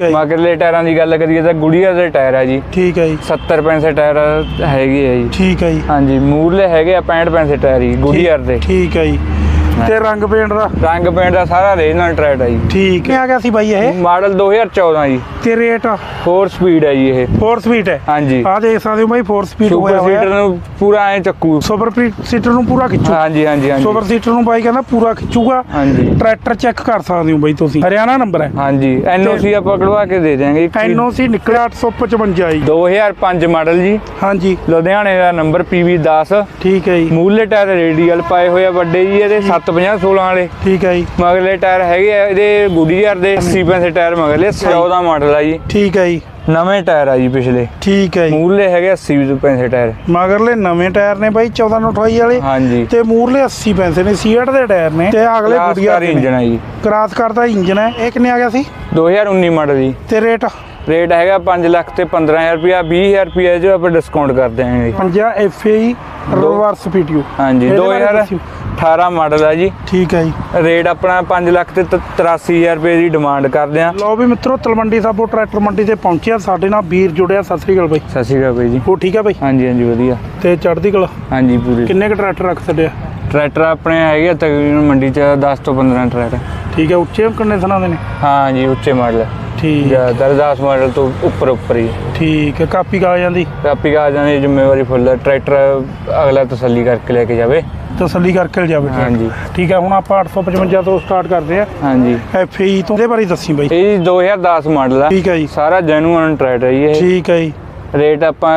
ਹੈ ਮਗਰਲੇ ਟਾਇਰਾਂ ਦੀ ਗੱਲ ਕਰੀਏ ਤਾਂ ਗੁੜੀਆ ਦੇ ਟਾਇਰ ਆ ਜੀ। ਠੀਕ ਹੈ ਜੀ। 70 ਪੈਂਸੇ ਟਾਇਰ ਹੈਗੇ ਆ ਜੀ। ਠੀਕ ਹੈ ਜੀ। ਹਾਂਜੀ ਮੂਰਲੇ ਹੈਗੇ ਆ 65 ਪੈਂਸੇ ਟਾਇਰ ਜੀ ਗੁੜੀਅਰ ਦੇ। ਠੀਕ ਹੈ ਜੀ। ਤੇ ਰੰਗ ਪੇਂਟ ਦਾ? ਰੰਗ ਪੇਂਟ ਦਾ ਸਾਰਾ ਰੀਜਨਲ ਟਰੈਡ ਆ ਜੀ। ਠੀਕ ਹੈ। ਆ ਗਿਆ ਸੀ ਬਾਈ ਇਹ। ਮਾਡਲ 2014 ਜੀ। ਤੇ ਰੇਟ 4 ਸਪੀਡ ਹੈ ਜੀ ਇਹ। 4 ਸਪੀਡ ਹੈ? ਹਾਂਜੀ। ਆ ਦੇਖ ਸਕਦੇ ਹੋ ਬਾਈ 4 ਸਪੀਡ ਸੁਪਰ ਹੋਇਆ ਸੀਟਰ ਹੋਇਆ। ਨੂੰ ਪੂਰਾ ਐ ਚੱਕੂ। ਸੁਪਰ ਸੀਟਰ ਨੂੰ ਪੂਰਾ ਖਿੱਚੂ। ਹਾਂਜੀ ਹਾਂਜੀ ਹਾਂਜੀ। ਸੁਪਰ ਸੀਟਰ ਨੂੰ ਬਾਈ ਕਹਿੰਦਾ ਪੂਰਾ ਖਿੱਚੂਗਾ। ਹਾਂਜੀ। ਟਰੈਕਟਰ ਚੈੱਕ ਕਰ ਸਕਦੇ ਹੋ ਬਾਈ ਤੁਸੀਂ। ਹਰਿਆਣਾ ਨੰਬਰ ਹੈ। ਹਾਂਜੀ ਐਨਓਸੀ ਆਪਾਂ ਕਢਵਾ ਕੇ ਦੇ ਦਿਆਂਗੇ ਐਨਓਸੀ ਨਿਕਲਿਆ 855 ਜੀ। 2005 ਮਾਡਲ ਜੀ। ਹਾਂਜੀ। ਲੁਧਿਆਣੇ ਦਾ ਨੰਬਰ PV10 ਠੀਕ ਹੈ ਜੀ। ਮੂਲੇ ਟਾਇਰ ਰੇਡੀਅਲ ਪਾਏ ਹੋਏ ਆ ਵੱਡੇ ਜੀ ਇਹਦੇ 750 16 ਵਾਲੇ। ਠੀਕ ਹੈ ਜੀ। ਮਗਰਲੇ ਟਾਇਰ ਹੈਗੇ ਆ ਇਹਦੇ ਗੁਡੀਅਰ ਦੇ 80 ਪੈਂਸੇ ਟਾਇਰ ਮਗਰਲੇ 14 ਮਾਡਲ ਆ ਜੀ। ਠੀਕ ਹੈ ਜੀ। ਨਵੇਂ ਟਾਇਰ ਆ ਜੀ ਪਿਛਲੇ। ਠੀਕ ਹੈ ਜੀ। ਹੈਗੇ 80 ਪੈਂਸੇ ਟਾਇਰ। ਮਗਰਲੇ ਨਵੇਂ ਟਾਇਰ ਨੇ ਬਾਈ 14 ਨੂੰ 28 ਵਾਲੇ। ਹਾਂਜੀ। ਤੇ ਮੂਰਲੇ 80 ਪੈਸੇ ਨੇ ਸੀਟ ਦੇ ਟਾਇਰ ਨੇ। ਤੇ ਅਗਲੇ ਗੁਡੀਅਰ ਇੰਜਨ ਆ ਜੀ। ਕਰਾਸ ਕਰਦਾ ਇੰਜਨ ਹੈ। ਇਹ ਕਿੰਨੇ ਆ ਗਿਆ ਸੀ? 2019 ਮਾਡਲ ਜੀ। ਤੇ ਰੇਟ? ਰੇਟ ਹੈਗਾ 5 ਲੱਖ ਤੇ 15000 ਰੁਪਿਆ 20000 ਰੁਪਿਆ ਜੋ ਆਪਾਂ ਡਿਸਕਾਊਂਟ ਕਰ ਦਿਆਂਗੇ। 50 FAE ਰਿਵਰਸ PTO ਹਾਂਜੀ ਇਹਦੇ ਬਾਰੇ ਦੱਸਿਓ। 2018 ਮਾਡਲ ਆ ਜੀ। ਠੀਕ ਹੈ ਜੀ। ਰੇਟ ਆਪਣਾ 5 ਲੱਖ ਤੇ 83000 ਰੁਪਏ ਦੀ ਡਿਮਾਂਡ ਕਰਦੇ ਆ। ਲਓ ਵੀ ਮਿੱਤਰੋ ਤਲਵੰਡੀ ਸਾਬੋ ਟਰੈਕਟਰ ਮੰਡੀ ਤੇ ਪਹੁੰਚਿਆ ਸਾਡੇ ਨਾਲ ਵੀਰ ਜੁੜਿਆ ਸਤਿ ਸ੍ਰੀ ਅਕਾਲ ਬਾਈ। ਸਤਿ ਸ਼੍ਰੀ ਅਕਾਲ ਬਾਈ ਜੀ। ਉਹ ਠੀਕ ਹੈ ਬਾਈ? ਹਾਂਜੀ ਹਾਂਜੀ ਵਧੀਆ। ਤੇ ਚੜ੍ਹਦੀ ਕਲਾ? ਹਾਂਜੀ ਪੂਰੇ। ਕਿੰਨੇ ਕ ਟਰੈਕਟਰ ਰੱਖ ਛੱਡਿਆ? ਟਰੈਕਟਰ ਆਪਣੇ ਹੈਗੇ ਆ ਤਕਰੀਬਨ ਮੰਡੀ ਚ 10 ਤੋਂ 15 ਟਰੈਕਟਰ। ਠੀਕ ਹੈ ਉੱਚੇ ਕਿੰਨੇ ਸਨਾਂ ਦੇ ਨੇ? ਹਾਂ ਜੀ ਉੱਚੇ ਮਾਡਲ ਠੀਕ। ਜ਼ਿਆਦਾਤਰ 10 ਮਾਡਲ ਤੋਂ ਉੱਪਰ ਉੱਪਰ ਹੀ ਠੀਕ ਹੈ ਕਾਪੀ ਕਾ ਜਾਂਦੀ ਕਾਪੀ ਆ ਜਾਂਦੀ ਜ਼ਿੰਮੇਵਾਰੀ ਫੁੱਲ ਹੈ। ਟਰੈਕਟਰ ਅਗਲਾ ਤਸੱਲੀ ਕਰਕੇ ਲੈ ਕੇ ਜਾਵੇ। ਤਸੱਲੀ ਕਰਕੇ ਜਾਵੇ ਟਰੈਕਟਰ। ਹਾਂਜੀ। ਠੀਕ ਹੈ ਹੁਣ ਆਪਾਂ 855 ਤੋਂ ਸਟਾਰਟ ਕਰਦੇ ਆ ਹਾਂਜੀ। FAE ਤੋਂ ਇਹਦੇ ਬਾਰੇ ਦੱਸੀ ਬਾਈ। ਇਹ ਜੀ 2010 ਮਾਡਲ ਆ। ਠੀਕ ਹੈ ਜੀ। ਸਾਰਾ ਜੈਨੂਅਨ ਟਰੈਕਟਰ ਹੈ ਜੀ ਇਹ। ਠੀਕ ਹੈ ਜੀ। ਰੇਟ ਆਪਾਂ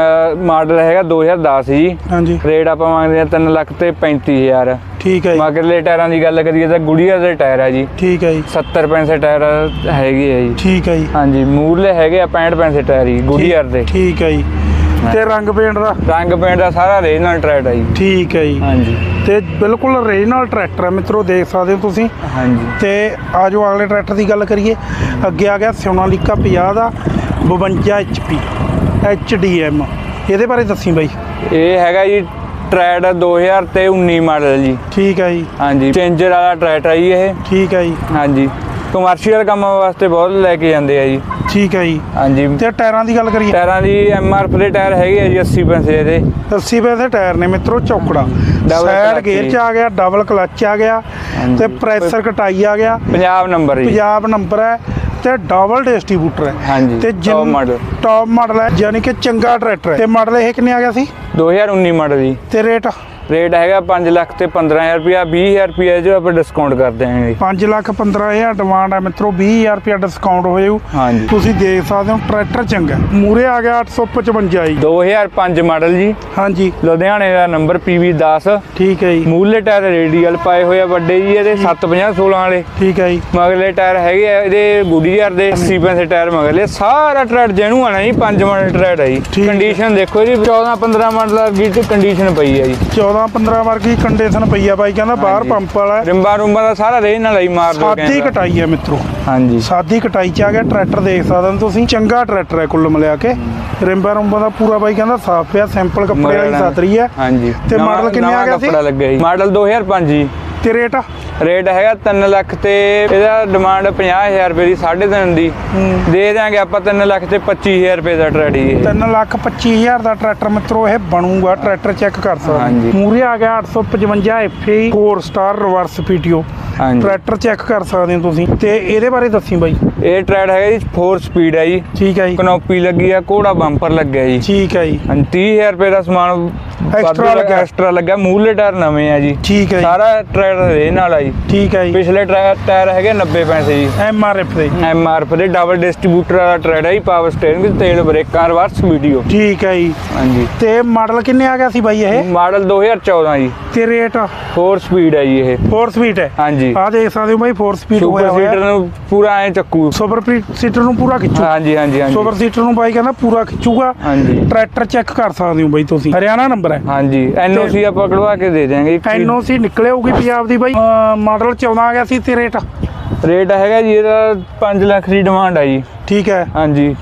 ਮਾਡਲ ਹੈਗਾ 2010 ਜੀ। ਹਾਂਜੀ। ਰੇਟ ਆਪਾਂ ਮੰਗਦੇ ਆ 3 ਲੱਖ ਤੇ 35000 ਠੀਕ ਹੈ ਜੀ। ਮਗਰਲੇ ਟਾਇਰਾਂ ਦੀ ਗੱਲ ਕਰੀਏ ਤਾਂ ਗੁੜੀਆ ਦੇ ਟਾਇਰ ਆ ਜੀ। ਠੀਕ ਹੈ ਜੀ। 70 ਪੈਂਸੇ ਟਾਇਰ ਹੈਗੇ ਆ ਜੀ। ਠੀਕ ਹੈ ਜੀ। ਹਾਂਜੀ ਮੂਰਲੇ ਹੈਗੇ ਆ 65 ਪੈਂਸੇ ਟਾਇਰ ਜੀ ਗੁੜੀਅਰ ਦੇ। ਠੀਕ ਹੈ ਜੀ। ਤੇ ਰੰਗ ਪੇਂਟ ਦਾ? ਰੰਗ ਪੇਂਟ ਦਾ ਸਾਰਾ ਰੀਜਨਲ ਆ ਜੀ। ਠੀਕ ਹੈ ਜੀ। ਹਾਂਜੀ। ਤੇ ਬਿਲਕੁਲ ਓਰੀਜਨਲ ਟਰੈਕਟਰ ਹੈ ਮਿੱਤਰੋ ਦੇਖ ਸਕਦੇ ਹੋ ਤੁਸੀਂ। ਹਾਂਜੀ। ਤੇ ਆਜੋ ਅਗਲੇ ਟਰੈਕਟਰ ਦੀ ਗੱਲ ਕਰੀਏ। ਅੱਗੇ ਆ ਗਿਆ ਸੋਨਾਲੀਕਾ 50 ਦਾ 52 HP HDM ਇਹਦੇ ਬਾਰੇ ਦੱਸੀ ਬਾਈ। ਇਹ ਹੈਗਾ ਜੀ ਟਰੈਡ 2000 ਤੇ 19 ਮਾਡਲ ਜੀ। ਠੀਕ ਹੈ ਜੀ। ਹਾਂਜੀ ਚੇਂਜਰ ਵਾਲਾ ਟਰੈਕਟਰ ਜੀ ਇਹ। ਠੀਕ ਹੈ ਜੀ। ਹਾਂਜੀ ਕਮਰਸ਼ੀਅਲ ਕੰਮ ਵਾਸਤੇ ਬਹੁਤ ਲੈ ਕੇ ਜਾਂਦੇ ਆ ਜੀ। ਠੀਕ ਹੈ ਜੀ। ਹਾਂਜੀ। ਤੇ ਟਾਇਰਾਂ ਦੀ ਗੱਲ ਕਰੀਏ। ਟਾਇਰਾਂ ਦੀ ਐਮਆਰਐਫ ਦੇ ਟਾਇਰ ਹੈਗੇ ਆ ਜੀ 80 ਪੈਸੇ ਇਹਦੇ 80 ਪੈਸੇ ਟਾਇਰ ਨੇ ਮਿੱਤਰੋ ਚੌਕੜਾ। Side gear. ਚ ਆ ਗਿਆ ਡਬਲ ਕਲੱਚ ਆ ਗਿਆ। ਤੇ ਪ੍ਰੈਸ਼ਰ ਕਟਾਈ ਆ ਗਿਆ। ਪੰਜਾਬ ਨੰਬਰ ਜੀ। ਪੰਜਾਬ ਨੰਬਰ ਹੈ। ਤੇ ਡਬਲ ਡਿਸਟ੍ਰੀਬਿਊਟਰ ਹੈ। ਹਾਂਜੀ, ਤੇ top model। ਟੌਪ ਮਾਡਲ ਹੈ ਯਾਨੀ ਕਿ ਚੰਗਾ ਟਰੈਕਟਰ ਹੈ। ਤੇ ਮਾਡਲ ਇਹ ਕਿੰਨੇ ਆ ਗਿਆ ਸੀ? 2019 ਮਾਡਲ ਜੀ। ਤੇ ਰੇਟ ਰੇਟ ਹੈਗਾ 5 ਲੱਖ ਤੇ 15000 ਰੁਪਿਆ 20000 ਰੁਪਿਆ ਜੋ ਆਪਾਂ ਡਿਸਕਾਊਂਟ ਕਰ ਦਿਆਂਗੇ 5 ਲੱਖ 15000 ਡਿਮਾਂਡ ਹੈ ਮਿੱਤਰੋ 20000 ਰੁਪਏ ਡਿਸਕਾਊਂਟ ਹੋ ਜਾਊ ਹਾਂਜੀ। ਤੁਸੀਂ ਦੇਖ ਸਕਦੇ ਹੋ ਟਰੈਕਟਰ ਚੰਗਾ ਮੂਰੇ ਆ ਗਿਆ 855 ਜੀ। 2005 ਮਾਡਲ ਜੀ। ਹਾਂਜੀ। ਲੁਧਿਆਣੇ ਦਾ ਨੰਬਰ PV10 ਠੀਕ ਹੈ ਜੀ। ਮੂਲੇ ਟਾਇਰ ਰੇਡੀਅਲ ਪਾਏ ਹੋਏ ਆ ਵੱਡੇ ਜੀ ਇਹਦੇ 750 16 ਵਾਲੇ। ਠੀਕ ਹੈ ਜੀ। ਮਗਰਲੇ ਟਾਇਰ ਹੈਗੇ ਆ ਇਹਦੇ ਗੁਡੀਅਰ ਦੇ 80 ਪੈਂਸੇ ਟਾਇਰ ਮਗਰਲੇ। ਸਾਰਾ ਟਰੈਡ ਜੈਨੂ ਆਣਾ ਜੀ ਪੰਜ ਮਾਡਲ ਟਰੈਡ ਹੈ ਜੀ। ਕੰਡੀਸ਼ਨ ਦੇਖੋ ਜੀ 14 15 ਮਾਡਲ ਤੇ ਕੰਡੀਸ਼ਨ ਪਈ ਹੈ ਜੀ। 14 15 ਵਰਗੀ ਕੰਡੀਸ਼ਨ ਪਈ ਆ ਬਾਈ ਕਹਿੰਦਾ ਬਾਹਰ। ਪੰਪ ਵਾਲਾ। ਰਿੰਬਾ ਰੁੰਬਾ ਦਾ ਸਾਰਾ ਰੇਜ ਨਾਲ ਹੀ ਮਾਰ ਦੋ ਸਾਦੀ ਕਟਾਈ ਹੈ ਮਿੱਤਰੋ। ਹਾਂਜੀ। ਸਾਦੀ ਕਟਾਈ ਚ ਆ ਗਿਆ ਟਰੈਕਟਰ ਦੇਖ ਸਕਦੇ ਹੋ ਤੁਸੀਂ ਚੰਗਾ ਟਰੈਕਟਰ ਹੈ ਕੁੱਲ ਮਿਲਾ ਕੇ। ਰਿੰਬਾ ਰੁੰਬਾ ਦਾ ਪੂਰਾ ਬਾਈ ਕਹਿੰਦਾ ਸਾਫ਼ ਪਿਆ ਸਿੰਪਲ ਕੱਪੜੇ ਵਾਲੀ ਸਾਤਰੀ ਹੈ। ਹਾਂਜੀ। ਤੇ ਮਾਡਲ ਕਿੰਨੇ ਆ ਗਿਆ ਸੀ? ਕੱਪੜਾ ਲੱਗਿਆ ਜੀ ਮਾਡਲ 2005 ਜੀ। ਤੇ ਰੇਟ ਰੇਟ ਹੈਗਾ 3 ਲੱਖ ਤੇ ਇਹਦਾ ਡਿਮਾਂਡ 50000 ਰੁਪਏ ਦੀ 3.5 ਦੀ। ਦੇ ਦਿਆਂਗੇ ਆਪਾਂ 3 ਲੱਖ ਤੇ 25000 ਰੁਪਏ ਦਾ ਟਰੈਡੀ ਇਹ। 3 ਲੱਖ 25000 ਦਾ ਟਰੈਕਟਰ ਮਿੱਤਰੋ ਇਹ ਬਣੂਗਾ ਟਰੈਕਟਰ ਚੈੱਕ ਕਰ ਸਕਦੇ। ਹਾਂਜੀ। ਮੂਰੇ ਆ ਗਿਆ 855 FA 4 ਸਟਾਰ ਰਿਵਰਸ ਹਾਂਜੀ। ਟਰੈਕਟਰ ਚੈੱਕ ਕਰ ਸਕਦੇ ਹੋ ਤੁਸੀਂ। ਤੇ ਇਹਦੇ ਬਾਰੇ ਦੱਸੀ ਬਾਈ। ਇਹ ਟਰੈਡ ਹੈਗਾ ਜੀ 4 ਸਪੀਡ ਹੈ ਜੀ। ਠੀਕ ਹੈ ਜੀ। ਕਨੋਪੀ ਲੱਗੀ ਆ ਕੋੜਾ ਬੰਪਰ ਲੱਗਿਆ ਜੀ। ਠੀਕ ਹੈ ਜੀ। ਹਾਂਜੀ 30000 ਰੁਪਏ ਦਾ ਸਮਾਨ Extra ਲੱਗਾ। ਐਕਸਟਰਾ ਲੱਗਾ। ਮੂਲੇ ਟਾਇਰ ਨਵੇਂ ਆ ਜੀ। ਠੀਕ ਹੈ ਜੀ। ਸਾਰਾ ਟਰੈਡ ਇਹ ਨਾਲ ਆ ਜੀ। ਠੀਕ ਹੈ ਜੀ। ਪਿਛਲੇ ਟਾਇਰ ਟਾਇਰ ਹੈਗੇ 90 ਪੈਸੇ ਜੀ। ਐਮ ਆਰ ਐਫ ਦੇ। ਐਮਆਰਐਫ ਦੇ ਡਬਲ ਡਿਸਟ੍ਰੀਬਿਊਟਰ ਵਾਲਾ ਟਰੈਡ ਹੈ ਜੀ ਪਾਵਰ ਸਟੀਅਰਿੰਗ ਤੇਲ ਬ੍ਰੇਕਾਂ ਰਿਵਰਸ ਵੀਡੀਓ ਠੀਕ ਹੈ ਜੀ। ਹਾਂਜੀ। ਤੇ ਮਾਡਲ ਕਿੰਨੇ ਆ ਗਿਆ ਸੀ ਬਾਈ ਇਹ? ਮਾਡਲ 2014 ਜੀ। ਤੇ ਰੇਟ 4 ਸਪੀਡ ਹੈ ਜੀ ਇਹ। 4 ਸਪੀਡ ਹੈ। ਹਾਂਜੀ। ਆ ਦੇਖ ਸਕਦੇ ਹੋ ਬਾਈ 4 ਸਪੀਡ ਹੋਇਆ ਸੁਪਰ ਸੀਟਰ ਹੋਇਆ ਨੂੰ ਪੂਰਾ ਐ ਚੱਕੂ। ਸੁਪਰ ਸੀਟਰ ਨੂੰ ਪੂਰਾ ਖਿੱਚੂ। ਹਾਂਜੀ ਹਾਂਜੀ ਹਾਂਜੀ। ਸੁਪਰ ਸੀਟਰ ਨੂੰ ਬਾਈ ਕਹਿੰਦਾ ਪੂਰਾ ਖਿੱਚੂਗਾ। ਹਾਂਜੀ। ਟਰੈਕਟਰ ਚੈੱਕ ਕਰ ਸਕਦੇ ਹੋ ਬਾਈ ਤੁਸੀਂ। ਹਰਿਆਣਾ ਨੰਬਰ ਹੈ। ਹਾਂਜੀ ਐਨਓਸੀ ਆਪਾਂ ਕਢਵਾ ਕੇ ਦੇ ਦਿਆਂਗੇ ਐਨਓਸੀ ਨਿਕਲੇ ਹੋਊਗੀ ਪੰਜਾਬ ਦੀ ਬਾਈ। ਮਾਡਲ 14 ਆ ਗਿਆ ਸੀ ਤੇ ਰੇਟ ਰੇਟ ਹੈਗਾ ਜੀ ਇਹਦਾ 5 ਲੱਖ ਦੀ ਡਿਮਾਂਡ ਆ ਜੀ। ਠੀਕ ਹੈ। ਹਾਂਜੀ।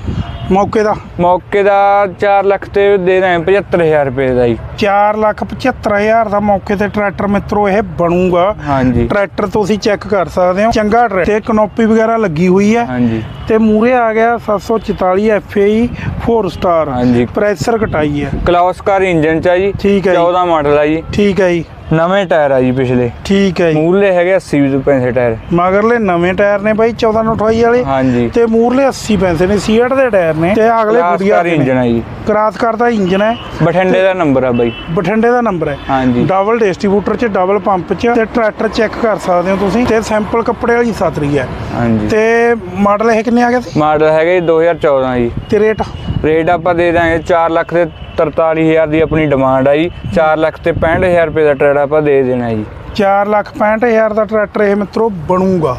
ਮੌਕੇ ਦਾ? ਮੌਕੇ ਦਾ 4 ਲੱਖ ਤੇ ਦੇ ਰਹੇ 75000 ਰੁਪਏ ਦਾ ਜੀ। 4 ਲੱਖ 75000 ਦਾ ਮੌਕੇ ਤੇ ਟਰੈਕਟਰ ਮਿੱਤਰੋ ਇਹ ਬਣੂਗਾ। ਹਾਂਜੀ। ਟਰੈਕਟਰ ਤੁਸੀਂ ਚੈੱਕ ਕਰ ਸਕਦੇ ਹੋ। ਚੰਗਾ ਟਰੈਕਟਰ ਤੇ ਕਨੋਪੀ ਵਗੈਰਾ ਲੱਗੀ ਹੋਈ ਹੈ। ਹਾਂਜੀ। ਤੇ ਮੂਰੇ ਆ ਗਿਆ 744 FAE 4 ਸਟਾਰ ਹਾਂਜੀ। ਪ੍ਰੈਸ਼ਰ ਕਟਾਈ ਹੈ। ਕਲਾਸਕਾਰ ਇੰਜਨ ਚ ਜੀ। ਠੀਕ ਹੈ ਜੀ। 14 ਮਾਡਲ ਆ ਜੀ। ਠੀਕ ਹੈ ਜੀ। ਨਵੇਂ ਟਾਇਰ ਆ ਜੀ ਪਿਛਲੇ। ਠੀਕ ਹੈ ਜੀ। ਮੂਰਲੇ ਹੈਗੇ 80 ਤੋਂ 65 ਟਾਇਰ। ਮਗਰਲੇ ਨਵੇਂ ਟਾਇਰ ਨੇ ਬਾਈ 14 ਨੂੰ 28 ਵਾਲੇ। ਹਾਂਜੀ। ਤੇ ਮੂਰਲੇ 80 ਪੈਸੇ ਨੇ ਸੀਟ ਦੇ ਟਾਇਰ ਨੇ। ਤੇ ਅਗਲੇ ਗੁੜੀਆ ਕਲਾਸਕਾਰ ਇੰਜਨ ਆ ਜੀ। ਕਰਾਸ ਕਰਦਾ ਇੰਜਨ ਹੈ। ਬਠਿੰਡੇ ਦਾ ਨੰਬਰ ਆ ਬਾਈ। ਬਠਿੰਡੇ ਦਾ ਨੰਬਰ ਹੈ। ਹਾਂਜੀ। ਡਬਲ ਡਿਸਟ੍ਰੀਬਿਊਟਰ ਚ ਡਬਲ ਪੰਪ ਚ ਤੇ ਟਰੈਕਟਰ ਚੈੱਕ ਕਰ ਸਕਦੇ ਹੋ ਤੁਸੀਂ। ਤੇ ਸੈਂਪਲ ਕੱਪੜੇ ਵਾਲੀ ਸਤਰੀ ਹੈ। ਹਾਂਜੀ। ਤੇ ਮਾਡਲ ਇਹ ਕਿੰਨੇ ਆ ਗਿਆ ਸੀ? ਮਾਡਲ ਹੈਗੇ ਜੀ 2014 ਜੀ। ਤੇ ਰੇਟ ਰੇਟ ਆਪਾਂ ਦੇ ਦਾਂਗੇ 4 ਲੱਖ ਤੇ 43000 ਦੀ ਆਪਣੀ ਡਿਮਾਂਡ ਆ ਜੀ 4 ਲੱਖ ਤੇ 65000 ਰੁਪਏ ਦਾ ਟਰੈਕਟਰ ਆਪਾਂ ਦੇ ਦੇਣਾ ਜੀ। 4 ਲੱਖ 65000 ਦਾ ਟਰੈਕਟਰ ਇਹ ਮਿੱਤਰੋ ਬਣੂਗਾ।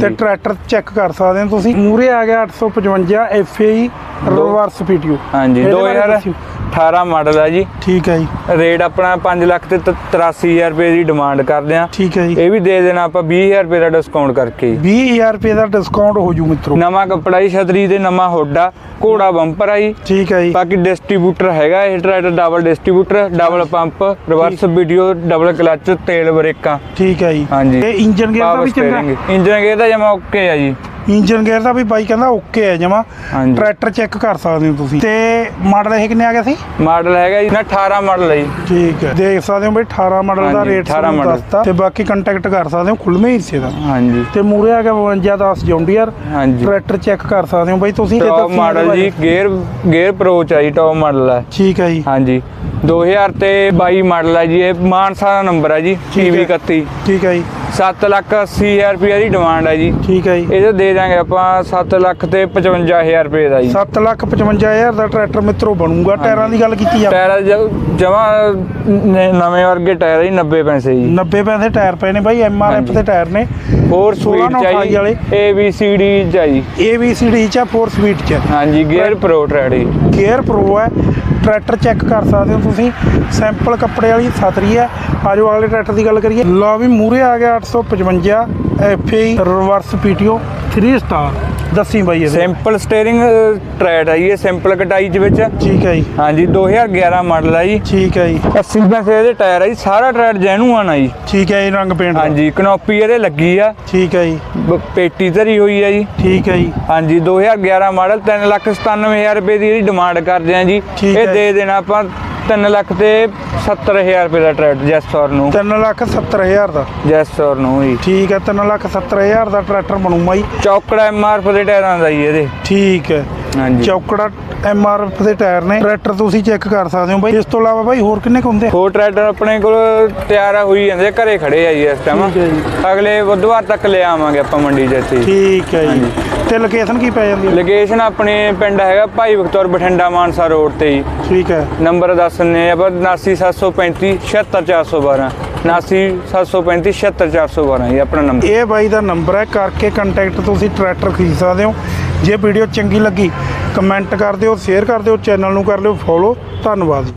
ਤੇ ਟਰੈਕਟਰ ਚੈੱਕ ਕਰ ਸਕਦੇ ਹੋ ਤੁਸੀਂ। ਮੂਰੇ ਆ ਗਿਆ 855 FAE ਰਿਵਰਸ ਪੀਟੀਓ ਹਾਂਜੀ 2018 ਮਾਡਲ ਆ ਜੀ। ਠੀਕ ਹੈ ਜੀ। ਰੇਟ ਆਪਣਾ 5 ਲੱਖ ਤੇ 83000 ਰੁਪਏ ਦੀ ਡਿਮਾਂਡ ਕਰਦੇ ਆ ਠੀਕ ਹੈ ਜੀ। ਇਹ ਵੀ ਦੇ ਦੇਣਾ ਆਪਾਂ 20000 ਰੁਪਏ ਦਾ ਡਿਸਕਾਊਂਟ ਕਰਕੇ। ਜੀ 20000 ਰੁਪਏ ਦਾ ਡਿਸਕਾਊਂਟ ਹੋ ਜੂ ਮਿੱਤਰੋ। ਨਵਾਂ ਕੱਪੜਾ ਜੀ ਛਤਰੀ ਤੇ ਨਵਾਂ ਹੋਡਾ। ਘੋੜਾ ਬੰਪਰ ਆ ਜੀ। ਠੀਕ ਹੈ ਜੀ। ਬਾਕੀ ਡਿਸਟ੍ਰੀਬਿਊਟਰ ਹੈਗਾ ਇਹ tractor double distributor double pump reverse video double clutch ਤੇਲ ਬ੍ਰੇਕਾਂ। ਠੀਕ ਹੈ ਜੀ। ਹਾਂਜੀ। ਤੇ ਇੰਜਨ ਗੇਅਰ ਦਾ ਵੀ ਚੰਗਾ। ਇੰਜਨ ਗੇਅਰ ਦਾ ਜਮਾ ਓਕੇ ਆ ਜੀ। ਇੰਜਨ ਗੇਅਰ ਦਾ ਵੀ ਬਾਈ ਕਹਿੰਦਾ ਓਕੇ ਹੈ ਜਮਾ। ਟਰੈਕਟਰ ਚੈੱਕ ਕਰ ਸਕਦੇ ਹੋ ਤੁਸੀਂ। ਤੇ ਮਾਡਲ ਇਹ ਕਿੰਨੇ ਆ ਗਿਆ ਸੀ? ਮਾਡਲ ਹੈਗਾ ਜੀ ਨਾ 18 ਮਾਡਲ ਹੈ ਜੀ। ਠੀਕ ਹੈ ਦੇਖ ਸਕਦੇ ਹੋ ਬਈ 18 ਮਾਡਲ ਦਾ ਰੇਟ 18 ਤੁਹਾਨੂੰ ਮਾਡਲ। ਦੱਸਤਾ। ਤੇ ਬਾਕੀ ਕੰਟੈਕਟ ਕਰ ਸਕਦੇ ਹੋ ਖੁੱਲਵੇਂ ਹਿੱਸੇ ਦਾ। ਹਾਂਜੀ। ਤੇ ਮੂਰੇ ਆ ਗਿਆ 52 10 ਜੌਂਡੀਅਰ। ਟਰੈਕਟਰ ਚੈੱਕ ਕਰ ਸਕਦੇ ਹੋ ਬਈ ਤੁਸੀਂ। ਤੇ ਦੱਸੀ ਮਾਡਲ ਜੀ ਗੇਅਰ ਗੇਅਰ ਪ੍ਰੋ ਚ ਆ ਜੀ ਟੌਪ ਮਾਡਲ ਹੈ ਠੀਕ ਹੈ ਜੀ। ਹਾਂਜੀ। 2000 ਤੇ 22 ਮਾਡਲ ਹੈ ਜੀ ਇਹ ਮਾਨਸਾ ਦਾ ਨੰਬਰ ਹੈ ਜੀ ਹੈ। 31 ਠੀਕ ਹੈ ਜੀ। 7 ਲੱਖ 80000 ਰੁਪਏ ਦੀ ਡਿਮਾਂਡ ਹੈ ਜੀ। ਠੀਕ ਹੈ ਜੀ। ਇਹਦੇ ਦੇ ਦਾਂਗੇ ਆਪਾਂ 7 ਲੱਖ ਤੇ 55000 ਰੁਪਏ ਦਾ ਜੀ। 7 ਲੱਖ 55000 ਦਾ ਟਰੈਕਟਰ ਮਿੱਤਰੋ ਬਣੂਗਾ। ਟਾਇਰਾਂ ਦੀ ਗੱਲ ਕੀਤੀ ਆ। ਟਾਇਰ ਜਮਾ ਨਵੇਂ ਵਰਗੇ ਟਾਇਰ ਹੈ ਜੀ 90 ਪੈਸੇ ਜੀ। 90 ਪੈਸੇ ਟਾਇਰ ਪਏ ਨੇ ਬਾਈ ਐਮਆਰਐਫ ਹਾਂਜੀ। ਦੇ ਟਾਇਰ ਨੇ। 4 16 ਸਪੀਡ ਚ ਵਾਲੇ। ਏ ਬੀ ਸੀ ਡੀ ਚ ਹੈ ਜੀ। ABCD ਚ 4 ਸਪੀਡ ਚ। ਹਾਂਜੀ ਗੇਅਰ ਪ੍ਰੋ ਟਰੈਡੀ ਗੇਅਰ ਪ੍ਰੋ ਹੈ ਟਰੈਕਟਰ ਚੈੱਕ ਕਰ ਸਕਦੇ ਹੋ ਤੁਸੀਂ। ਸੈਂਪਲ ਕੱਪੜੇ ਵਾਲੀ ਸਤਰੀ ਹੈ ਆਜੋ ਅਗਲੇ ਟਰੈਕਟਰ ਦੀ ਗੱਲ ਕਰੀਏ। ਲਓ ਵੀ ਮੂਰੇ ਆ ਗਿਆ 855 FA ਰਿਵਰਸ PTO 3 ਸਟਾਰ ਦੱਸੀ ਬਾਈ ਇਹਦੇ। ਸਿੰਪਲ ਸਟੀਅਰਿੰਗ ਟਰੈਡ ਹੈ ਜੀ ਇਹ ਸਿੰਪਲ ਕਟਾਈ ਚ ਵਿੱਚ। ਠੀਕ ਹੈ ਜੀ। ਹਾਂਜੀ 2011 ਮਾਡਲ ਹੈ ਜੀ। ਠੀਕ ਹੈ ਜੀ। 80 ਪੈਸੇ ਦੇ ਟਾਇਰ ਹੈ ਜੀ ਸਾਰਾ ਟਰੈਡ ਜੈਨੂਅਨ ਆ ਜੀ। ਠੀਕ ਹੈ ਜੀ ਰੰਗ ਪੇਂਟ ਦਾ। ਹਾਂਜੀ ਕਨੋਪੀ ਇਹਦੇ ਲੱਗੀ ਆ। ਠੀਕ ਹੈ ਜੀ। ਪੇਟੀ ਧਰੀ ਹੋਈ ਆ ਜੀ। ਠੀਕ ਹੈ ਜੀ। ਹਾਂਜੀ 2011 ਮਾਡਲ 397000 ਰੁਪਏ ਦੀ ਡਿਮਾਂਡ ਕਰਦੇ ਆ ਜੀ। ਇਹ। ਦੇ ਦੇਣਾ ਆਪਾਂ 3 ਲੱਖ ਤੇ 70000 ਰੁਪਏ ਦਾ ਟਰੈਡ ਜੈਸਟਰ ਨੂੰ। 3 ਲੱਖ 70 ਹਜ਼ਾਰ ਦਾ। ਜੈਸਟਰ ਨੂੰ ਜੀ। ਠੀਕ ਹੈ 3 ਲੱਖ 70 ਹਜ਼ਾਰ ਦਾ ਟਰੈਕਟਰ ਬਣੂਗਾ ਜੀ ਚੌਕੜਾ ਐਮਆਰਐਫ ਦੇ ਟਾਇਰਾਂ ਦਾ ਜੀ ਇਹਦੇ। ਠੀਕ ਹੈ। ਹਾਂਜੀ। ਚੌਕੜਾ ਐਮਆਰਐਫ ਦੇ ਟਾਇਰ ਨੇ। ਟਰੈਕਟਰ ਤੁਸੀਂ ਚੈੱਕ ਕਰ ਸਕਦੇ ਹੋ ਬਾਈ। ਇਸ ਤੋਂ ਇਲਾਵਾ ਬਾਈ ਹੋਰ ਕਿੰਨੇ ਕੁ ਹੁੰਦੇ? ਹੋਰ ਟਰੈਕਟਰ ਆਪਣੇ ਕੋਲ ਤਿਆਰ ਹੋਈ ਜਾਂਦੇ ਘਰੇ ਖੜੇ ਆ ਜੀ ਇਸ ਟਾਈਮ। ਅਗਲੇ ਬੁੱਧਵਾਰ ਤੱਕ ਲੈ ਆਵਾਂਗੇ ਆਪਾਂ ਮੰਡੀ 'ਚ ਇੱਥੇ। ਠੀਕ ਹੈ ਜੀ। ਤੇ ਲੋਕੇਸ਼ਨ ਕੀ ਪੈ ਜਾਂਦੀ ਹੈ? ਲੋਕੇਸ਼ਨ ਆਪਣੇ ਪਿੰਡ ਹੈਗਾ ਭਾਈ ਬਖਤੌਰ ਬਠਿੰਡਾ ਮਾਨਸਾ ਰੋਡ ਤੇ ਜੀ। ਠੀਕ ਹੈ। ਨੰਬਰ ਦੱਸ ਦਿੰਦੇ ਆਪਾਂ 79735 76412 79735 76412 ਜੀ ਆਪਣਾ ਨੰਬਰ ਇਹ ਬਾਈ ਦਾ ਨੰਬਰ ਹੈ ਕਰਕੇ ਕੰਟੈਕਟ ਤੁਸੀਂ ਟਰੈਕਟਰ ਖਰੀਦ ਸਕਦੇ ਹੋ। ਜੇ ਵੀਡੀਓ ਚੰਗੀ ਲੱਗੀ ਕਮੈਂਟ ਕਰ ਦਿਓ ਸ਼ੇਅਰ ਕਰ ਦਿਓ ਚੈਨਲ ਨੂੰ ਕਰ ਲਿਓ ਫੋਲੋ ਧੰਨਵਾਦ।